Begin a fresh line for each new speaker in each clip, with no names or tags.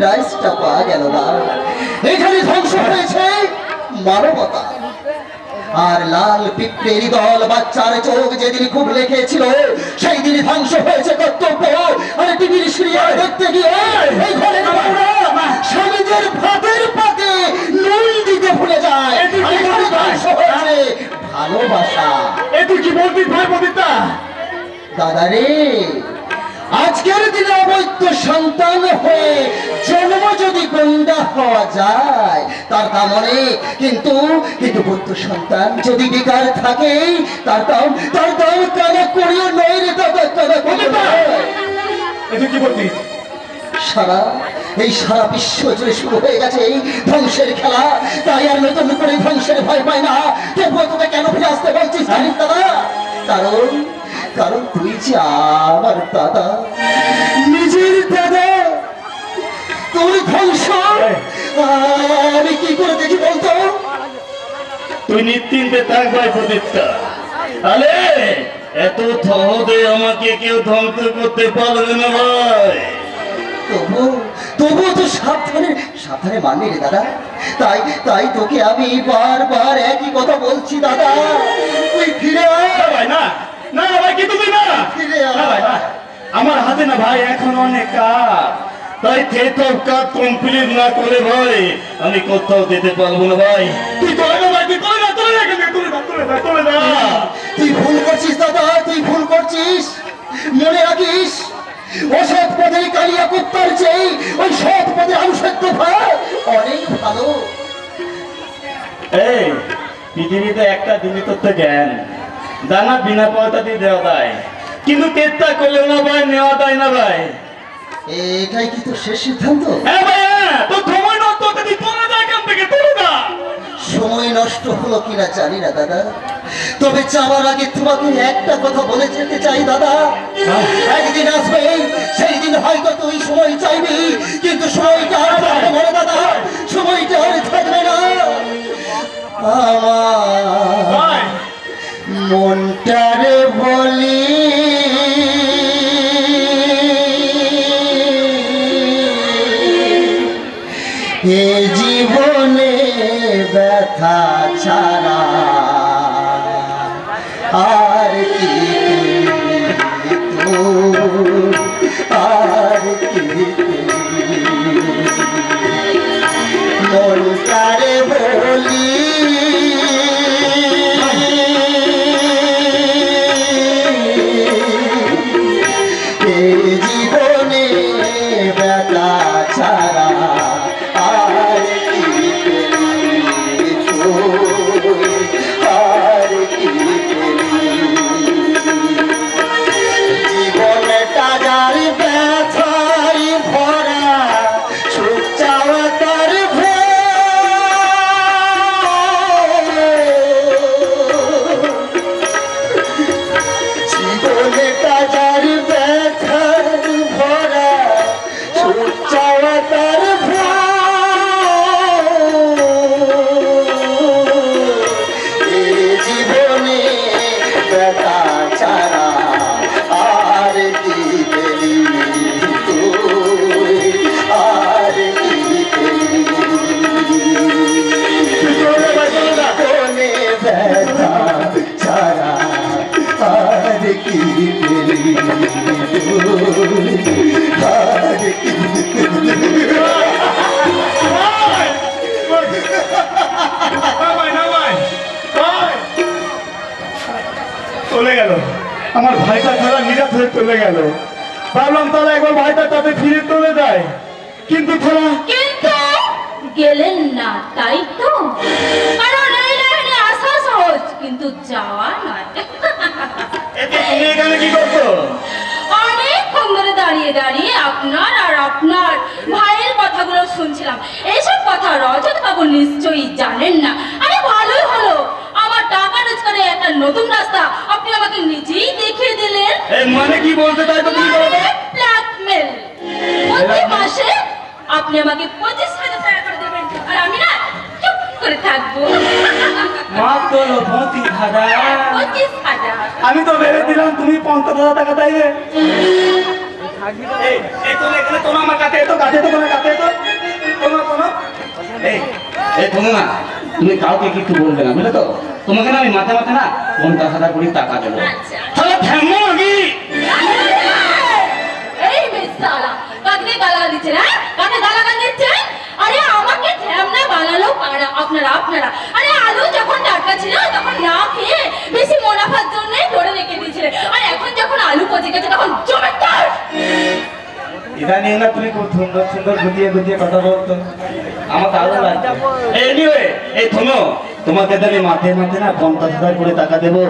প্রাইজটা পাওয়া গেল না। এখানে ধ্বংস হয়েছে মানবতা। আর লাল পিঁপড়ের দল বাচ্চার চোখ যেদিন খুব লেগেছিল সেই দিন ধ্বংস হয়েছে কর্তব্য। আর টিভির সিরিয়াল দেখতে গিয়ে এই ঘরে স্বামীদের ভাতের পাতে নুন দিতে ভুলে যায়। ধ্বংস হয়েছে ভালোবাসা।
এ তুই কি বলবি ভাই বদিতা
দাদা রে আজকের দিনে অবৈধ সন্তান হয়ে জন্ম যদি গন্ডা হওয়া যায় তার দাম অনেক কিন্তু কিন্তু বৈধ সন্তান যদি বেকার থাকে তার দাম তার দাম কানা করিও নয় রে দাদা
তুই কি বলতিস
সারা এই সারা বিশ্ব জুড়ে শুরু হয়ে গেছে এই ধ্বংসের খেলা। তাই আর নতুন করে ধ্বংসের ভয় পায় না। তবুও তোকে কেন ফিরে আসতে বলছিস জানিস দাদা? কারণ কারণ তুই যে আমার দাদা। নিজের দাদা তোর ধ্বংস। আমি কি করে দেখি বলতো?
তুই নিশ্চিন্তে থাক ভাই প্রদীপ্তা আলে এত সহজে আমাকে কেউ ধ্বংস করতে পারবে না ভাই।
তবু তবুও তো সাবধানে সাবধানে মানলি রে দাদা। তাই তাই তোকে আমি বারবার একই কথা বলছি দাদা। তুই ফিরে আয়।
না। না ভাই তুই না। ভাই, আমার হাতে না ভাই এখন অনেক কাজ। তাই কাজ কমপ্লিট না করে ভাই আমি কোথাও যেতে পারব না ভাই। তুই চলে না ভাই তুই চলে না চলে না চলে না চলে না চলে না।
তুই ভুল করছিস দাদা তুই ভুল করছিস। মনে রাখিস অসৎ পদের কালিয়া কুত্তার চেয়ে ওই সৎ পদের আনুষত্ব ভাই অনেক ভালো।
এই পৃথিবীতে একটা জিনিস তো জ্ঞান। দানা বিনা পয়সা দিয়ে দেওয়া দেয় কিন্তু চেষ্টা করলেও না ভাই নেওয়া দেয় না ভাই।
এটাই কি তোর শেষ সিদ্ধান্ত?
হ্যাঁ ভাই হ্যাঁ তোর সময় নষ্ট তুই চলে যা এখান থেকে যা।
সময় নষ্ট হলো কিনা জানি না দাদা। তবে যাওয়ার আগে তোমাকে একটা কথা বলে যেতে চাই দাদা। একদিন আসবে সেই দিন হয়তো তুই সময় চাইবি কিন্তু সময়টা আর থাকবে না দাদা। সময়টা আর থাকবে না। আমার আর কি তুই
আমার ভাইটা ছাড়া নিরাশ হয়ে চলে গেল। ভাবলাম তাহলে একবার ভাইটা তাতে ফিরে চলে যায়। কিন্তু
কিন্তু গেলেন না তাই তো? কারণ এই লাইনে আসা সহজ কিন্তু যাওয়া নয়।
তুমি এখানে কি করছ?
অনেকক্ষণ ধরে দাঁড়িয়ে দাঁড়িয়ে আপনার আর আপনার ভাইয়ের কথাগুলো শুনছিলাম। এইসব কথা রজত বাবু নিশ্চয়ই জানেন না আরে ভালোই হলো আমার টাকা রোজগারের একটা নতুন রাস্তা আপনি আমাকে নিজেই দেখিয়ে দিলেন
এই মানে কি বলতে চাই তো তুমি বলো তো?
ব্ল্যাকমেল প্রতি মাসে আপনি আমাকে পঁচিশ হাজার টাকা করে দেবেন। আর আমি না চুপ করে থাকব।
মাত্র পঁচিশ হাজার।
পঁচিশ হাজার।
আমি তো ভেবেছিলাম তুমি পঞ্চাশ হাজার টাকা চাইবে। এই এই তুমি এখানে তোমরা আমার কাছে এতো কাছে তো কাছে তো কোনো কোনো। এই এই তুমি না তুমি কাউকে কিছু বলবে না বুঝলে তো? তোমাকে না আমি মাথা মাথা না পঞ্চাশ হাজার কোটি টাকা দেবো।
আচ্ছা।
তাহলে
আপনারা আপনারা। আরে আলু যখন টাটকা ছিল তখন না খেয়ে বেশি মুনাফার জন্য ধরে রেখে দিয়েছিলেন আর এখন যখন আলু পচে গেছে তখন জমিদার!
ইদানিং না তুমি খুব সুন্দর সুন্দর গুটিয়ে গুটিয়ে কথা বলতো। আমার দারুণ লাগছে এনিওয়ে এই শোনো তোমাকে তো আমি মাঠে মাঠে না পঞ্চাশ হাজার করে টাকা দেবো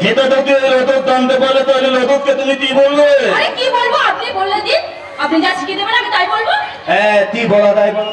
খেতে তো কেউ লোদক টানতে পারলে তাহলে তুমি কি বলবে
আরে কি বলব? আপনি দিন। আপনি যা শিখিয়ে দেবেন আমি তাই বলব।
হ্যাঁ কি বলা যায় বলো?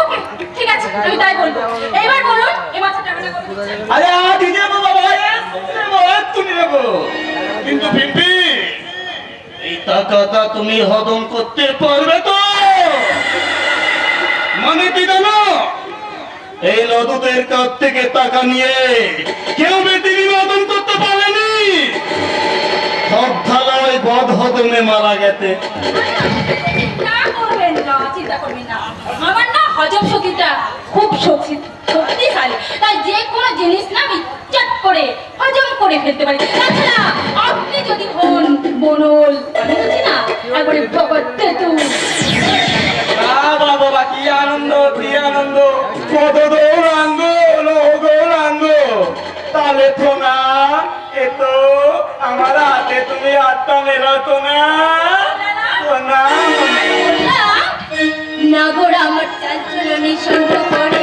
ওকে ঠিক আছে আমি তাই বলব এবার বলুন এই মাছের টাকাটা কত
আরে আজ দেবো বাবা দেবো তুমি দেবো কিন্তু পিম্পি এই টাকাটা তুমি হজম করতে পারবে তো মানে কি জানো এই লদুদের কাছ থেকে টাকা নিয়ে কেউ পৃথিবী হজম করতে পারেনি সব থালায় বদ হজমে মারা গেছে
চিন্তা করবেন না চিন্তা করবেন না আমার না হজম শক্তিটা খুব শক্তি শক্তিশালী। তাই যে কোনো জিনিস না আমি চট করে হজম করে ফেলতে পারি। তাছাড়া আপনি যদি হন, বনল আমি না? একবারে বাবা
বাবা, কি আনন্দ তাহলে তো না আমার হাতে তুমি আটটা মেলাতো না না
না গোড়া আমার চাঞ্চল্য চলনি সঙ্গ করে।